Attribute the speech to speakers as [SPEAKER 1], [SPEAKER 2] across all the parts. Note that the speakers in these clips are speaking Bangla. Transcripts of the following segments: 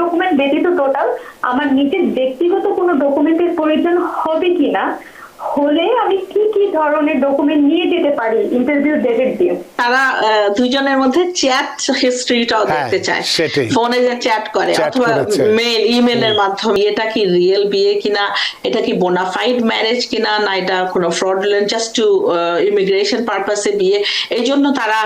[SPEAKER 1] ডকুমেন্ট ব্যতীত টোটাল আমার নিজের ব্যক্তিগত কোনো ডকুমেন্টের প্রয়োজন হবে কিনা হলে আমি কি কি ধরনের ডকুমেন্ট নিয়ে যেতে পারি ইন্টারভিউ ডেটের দিন?
[SPEAKER 2] তারা দুইজনের মধ্যে চ্যাট হিস্ট্রিটাও
[SPEAKER 3] হ্যাঁ,
[SPEAKER 2] দেখতে চায়। ফোনে যে চ্যাট করে অথবা। মেল ইমেলের মাধ্যমে এটা কি রিয়েল বিয়ে কিনা এটা কি বোনাফাইড ম্যারেজ কিনা না এটা কোনো ফ্রডুলেন্ট জাস্ট টু ইমিগ্রেশন পারপাসে বিয়ে এই জন্য তারা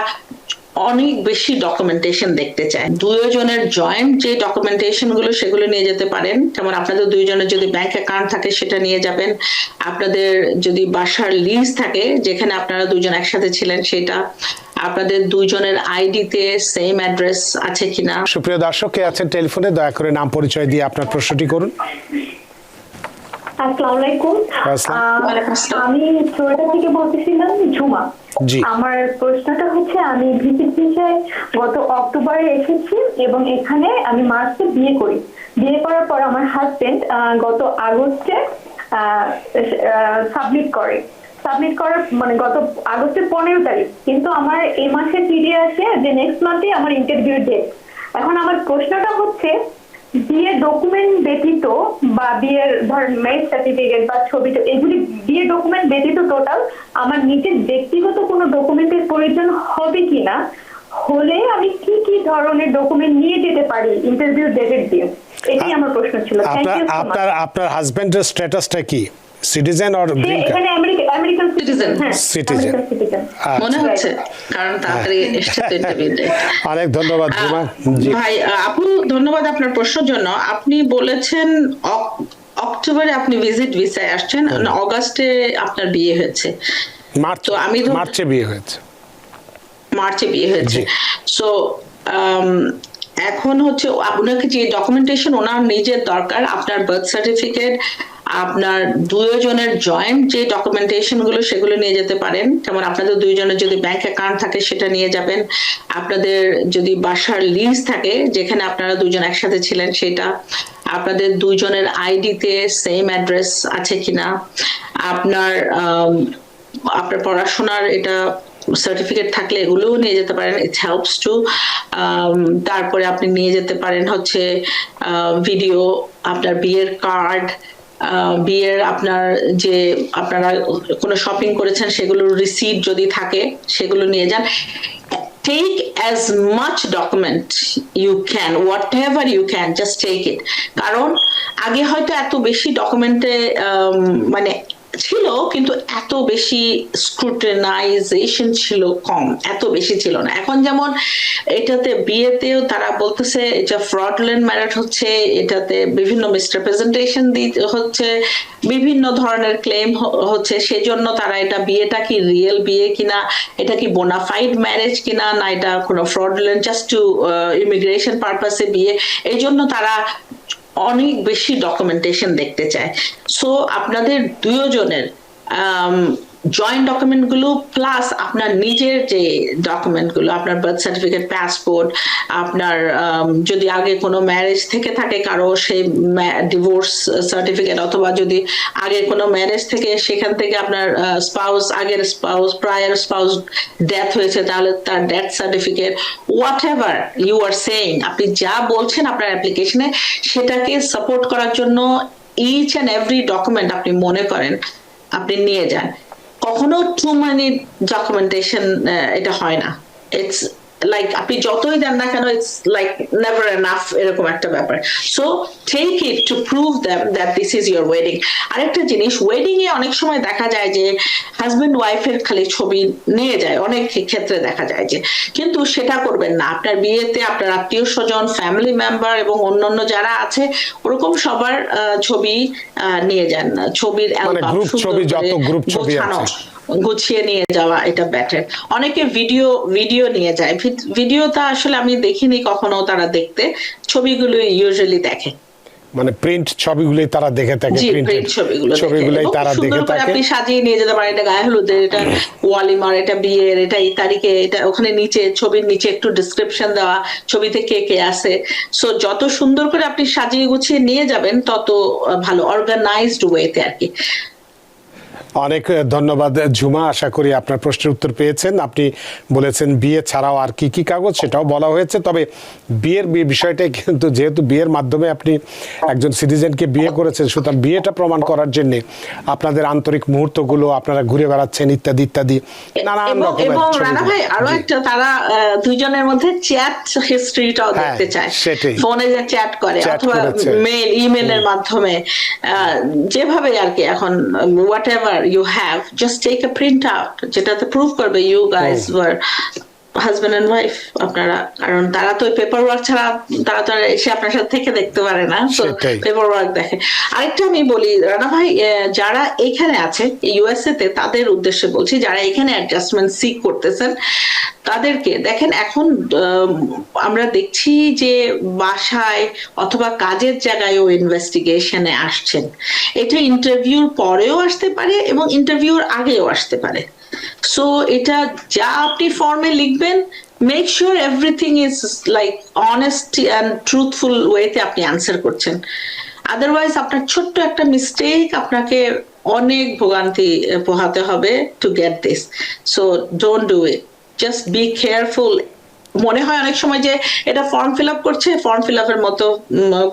[SPEAKER 2] অনেক বেশি ডকুমেন্টেশন দেখতে চায়। দুজনের জয়েন্ট যে ডকুমেন্টেশনগুলো সেগুলো নিয়ে যেতে পারেন। যেমন আপনাদের দুইজনের যদি ব্যাংক অ্যাকাউন্ট থাকে, সেটা নিয়ে যাবেন। আপনাদের যদি বাসার লিজ থাকে, যেখানে আপনারা দুজন একসাথে ছিলেন, সেটা। আপনাদের দুজনের আইডিতে সেম অ্যাড্রেস আছে কিনা।
[SPEAKER 3] সুপ্রিয় দর্শক, কে আছেন টেলিফোনে, দয়া করে নাম পরিচয় দিয়ে আপনার প্রশ্নটি করুন।
[SPEAKER 1] আসসালামু আলাইকুম। আমি চুয়াটা থেকে বলতেছিলাম ঝুমা। আমার প্রশ্নটা হচ্ছে আমি ভিজিট ভিসায় গত অক্টোবরে এসেছি এবং এখানে আমি মার্চে বিয়ে করি। বিয়ে করার পর আমার হাজবেন্ড গত আগস্টে সাবমিট করে। সাবমিট করার মানে গত আগস্টের পনেরো তারিখ। কিন্তু আমার এই মাসে ফিরে আসে যে নেক্সট মান্থে আমার ইন্টারভিউ ডেট এখন আমার প্রশ্নটা হচ্ছে বিয়ের ডকুমেন্ট ব্যতীত বা বিয়ের ম্যারেজ সার্টিফিকেট বা ছবি এগুলি বিয়ের ডকুমেন্ট ব্যতীত টোটাল আমার নিজের ব্যক্তিগত কোনো ডকুমেন্টের প্রয়োজন হবে কিনা? হলে আমি কি কি ধরনের ডকুমেন্ট নিয়ে যেতে পারি? ইন্টারভিউ ডেটের দিন। এটাই আমার প্রশ্ন ছিল।
[SPEAKER 3] আপনার আপনার হাজবেন্ডের স্ট্যাটাসটা কি? Citizen
[SPEAKER 1] or green American citizen হ্যাঁ
[SPEAKER 3] Citizen.
[SPEAKER 1] আমেরিকান সিটিজেন
[SPEAKER 2] মনে হচ্ছে কারণ তাড়াতাড়ি এসছে তো। ইন্টারভিউ
[SPEAKER 3] অনেক ধন্যবাদ জুমা।
[SPEAKER 2] ভাই আপু ধন্যবাদ আপনার প্রশ্নের জন্য। আপনি বলেছেন অক্টোবরে আপনি ভিজিট ভিসায় আসছেন অগাস্টে আপনার বিয়ে হয়েছে।
[SPEAKER 3] মার্চ
[SPEAKER 2] তো আমি
[SPEAKER 3] মার্চে বিয়ে হয়েছে।
[SPEAKER 2] মার্চে বিয়ে হয়েছে। সো এখন হচ্ছে আপনাকে যে ডকুমেন্টেশন ওনার নিজের দরকার আপনার বার্থ সার্টিফিকেট আপনার দুজনের জয়েন্ট যে ডকুমেন্টেশনগুলো সেগুলো নিয়ে যেতে পারেন। যেমন আপনাদের দুইজনের যদি ব্যাংক অ্যাকাউন্ট থাকে সেটা নিয়ে যাবেন। আপনাদের যদি বাসার লিজ থাকে, যেখানে আপনারা দুজন একসাথে ছিলেন সেটা। আপনাদের দুজনের আইডিতে সেম অ্যাড্রেস আছে কিনা। আপনার আপনার পড়াশোনার এটা সার্টিফিকেট থাকলে এগুলোও নিয়ে যেতে পারেন। ইটস হেল্পস টু তারপরে আপনি নিয়ে যেতে পারেন হচ্ছে ভিডিও আপনার বিয়ের কার্ড বিয়ের আপনার যে আপনারা কোনো শপিং করেছেন, সেগুলোর রিসিপ্ট যদি থাকে, সেগুলো নিয়ে যান। Take as much document you can, whatever you can, just take ইট কারণ আগে হয়তো এত বেশি ডকুমেন্টে মানে ছিল, কিন্তু এত বেশি স্ক্রুটিনাইজেশন ছিল কম, এত বেশি ছিল না। এখন যেমন এটাতে বিয়েতেও তারা বলতেছে এটা ফ্রডল্যান্ড ম্যারেট হচ্ছে, এটাতে বিভিন্ন মিসরিপ্রেজেন্টেশন হচ্ছে, বিভিন্ন ধরনের ক্লেম হচ্ছে, সেজন্য তারা এটা বিয়েটা কি রিয়েল বিয়ে কিনা, এটা কি বোনাফাইড ম্যারেজ কিনা, না এটা কোনো ফ্রডল্যান্ড জাস্ট টু ইমিগ্রেশন পারপাসে বিয়ে এই জন্য তারা অনেক বেশি ডকুমেন্টেশন দেখতে চায়। সো আপনাদের দুজনের জয়েন্ট ডকুমেন্টগুলো প্লাস আপনার নিজের যে ডকুমেন্টগুলো, আপনার বার্থ সার্টিফিকেট পাসপোর্ট আপনার যদি আগে কোনো ম্যারেজ থেকে থাকে কারও সেই ডিভোর্স সার্টিফিকেট অথবা যদি আগে কোনো ম্যারেজ থেকে সেখান থেকে আপনার স্পাউস আগের স্পাউস প্রায়ার স্পাউস ডেথ হয়েছে, তাহলে তার death certificate whatever you are saying আপনি যা বলছেন আপনার অ্যাপ্লিকেশনে সেটাকে সাপোর্ট করার জন্য ইচ অ্যান্ড এভরি ডকুমেন্ট আপনি মনে করেন, আপনি নিয়ে যান। কখনো টু মানি ডকুমেন্টেশন এটা হয় না। ইটস লাইক আপনি যতই দেন না কেন ইটস লাইক নেভার এনাফ এরকম একটা ব্যাপার। So take it to prove them that this is your wedding আরেকটা জিনিস ওয়েডিং এ অনেক সময় দেখা যায় যে হাজবেন্ড ওয়াইফের খালি ছবি নিয়ে যায় অনেক ক্ষেত্রে দেখা যায় যে। কিন্তু সেটা করবেন না। আপনার বিয়েতে আপনার আত্মীয় স্বজন ফ্যামিলি মেম্বার এবং অন্যান্য যারা আছে ওরকম সবার ছবি আহ, নিয়ে যান। ছবির
[SPEAKER 3] মানে group
[SPEAKER 2] সুন্দর
[SPEAKER 3] ছবি, যত group ছবি আছে।
[SPEAKER 2] গুছিয়ে নিয়ে যাওয়া এটা বেটার অনেকে ভিডিও ভিডিও নিয়ে যায়। ভিডিওটা আসলে আমি দেখিনি কখনো তারা দেখতে। ছবিগুলো ইউজুয়ালি দেখে।
[SPEAKER 3] মানে প্রিন্ট ছবিগুলোই তারা দেখে থাকে প্রিন্ট
[SPEAKER 2] প্রিন্ট ছবিগুলো
[SPEAKER 3] ছবিগুলোই তারা দেখে থাকে।
[SPEAKER 2] আপনি সাজিয়ে নিয়ে যেতে পারেন। এটা গায়ে হলুদের এটা ওয়ালিমার এটা বিয়ের এটা এই তারিখে এটা ওখানে নিচে ছবির নিচে একটু ডিসক্রিপশন দেওয়া ছবিতে কে কে আছে। সো যত সুন্দর করে আপনি সাজিয়ে গুছিয়ে নিয়ে যাবেন তত ভালো অর্গানাইজড ওয়েতে আর কি।
[SPEAKER 3] অনেক ধন্যবাদ ঝুমা। আশা করি আপনার প্রশ্নের উত্তর পেয়েছেন। আপনি বলেছেন বিয়ে ছাড়াও আর কি কি কাগজ সেটাও বলা হয়েছে। তবে বিয়ের বিষয়টাই কিন্তু যেহেতু বিয়ের মাধ্যমে আপনি একজন সিটিজেনকে বিয়ে করেছেন সুতরাং বিয়েটা প্রমাণ করার জন্য আপনাদের আন্তরিক মুহূর্তগুলো আপনারা ঘুরে বেড়াচ্ছেন ইত্যাদি ইত্যাদি। নানান রকমের ছবি আরও
[SPEAKER 2] একটা তারা দুইজনের মধ্যে চ্যাট হিস্ট্রিটাও
[SPEAKER 3] হ্যাঁ,
[SPEAKER 2] দেখতে চায়।
[SPEAKER 3] সেটাই।
[SPEAKER 2] ফোনে যে চ্যাট করে অথবা। মেল ইমেলের মাধ্যমে যেভাবে আর কি এখন whatever you have just take a print out যেটাতে প্রুভ করবে you guys war husband and wife আপনারা কারণ তারা তো পেপার ওয়ার্ক ছাড়া তারা তো এসে আপনার সাথে থেকে দেখতে পারে না তো পেপার ওয়ার্ক দেখে। আরেকটা আমি বলি রানা ভাই যারা এখানে আছে ইউএসএ তে তাদের উদ্দেশ্যে বলছি যারা এখানে অ্যাডজাস্টমেন্ট সিক করতেছেন তাদেরকে দেখেন এখন আমরা দেখছি যে বাসায় অথবা কাজের জায়গায়ও ইনভেস্টিগেশনে আসছেন। এটা ইন্টারভিউর পরেও আসতে পারে এবং ইন্টারভিউর আগেও আসতে পারে। সো এটা যা আপনি ফর্মে লিখবেন make sure everything is like honest and truthful ওয়েতে আপনি অ্যান্সার করছেন। আদারওয়াইজ আপনার ছোট্ট একটা মিস্টেক আপনাকে অনেক ভোগান্তি পোহাতে হবে to get this so don't do it just be careful মনে হয় অনেক সময় যে এটা ফর্ম ফিল আপ করছে ফর্ম ফিল আপের মতো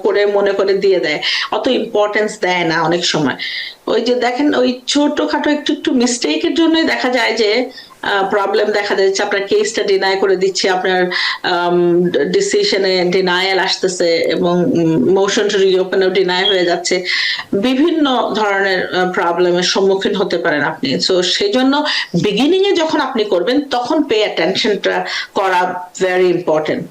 [SPEAKER 2] করে মনে করে দিয়ে দেয়। অত ইম্পর্টেন্স দেয় না অনেক সময়। ওই যে দেখেন, ওই ছোটখাটো একটু একটু মিস্টেকের জন্যই দেখা যায় যে প্রবলেম দেখা যাচ্ছে আপনার কেসটা ডিনাই করে দিচ্ছে। আপনার ডিসিশনে ডিনায়াল আসতেছে এবং মোশন টু রিওপেনও ডিনাই হয়ে যাচ্ছে। বিভিন্ন ধরনের প্রবলেমের সম্মুখীন হতে পারেন আপনি। সো সেই জন্য বিগিনিং এ যখন আপনি করবেন, তখন পে অ্যাটেনশনটা করা ভেরি ইম্পর্টেন্ট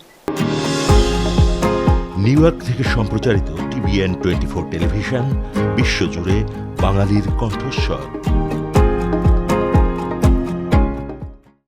[SPEAKER 4] নিউ ইয়র্ক থেকে সম্প্রচারিত টিভিএন টোয়েন্টি ফোর টেলিভিশন, বিশ্বজুড়ে বাঙালির কণ্ঠস্বর।